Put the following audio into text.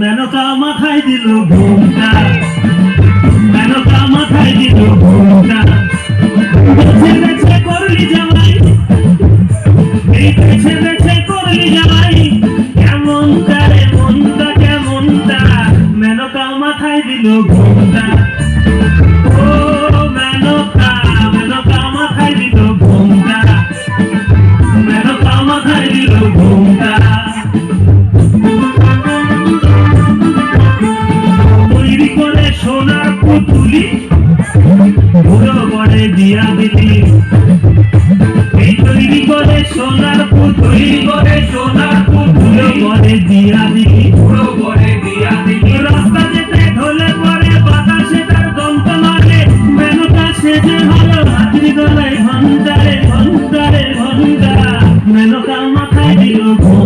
মেনকা মাথায় দিল ঘুমটা। সোনার পুতুলি বুড়ো করে দিয়া দিলি তৈরি করে সোনার পুতুলি করে সোনার পুতুলি করে দিয়া দিলি বুড়ো করে দিয়া দিলি রাস্তা যেতে ঢোলে পরে বাতাসে তার দন্ত মারে। মেনুটা সেজে ভালো হাতড়ি গলায় ঘন্টারে ঘন্টারে ঘণ্টা মেনুটা মাথায় দিল ঘণ্টা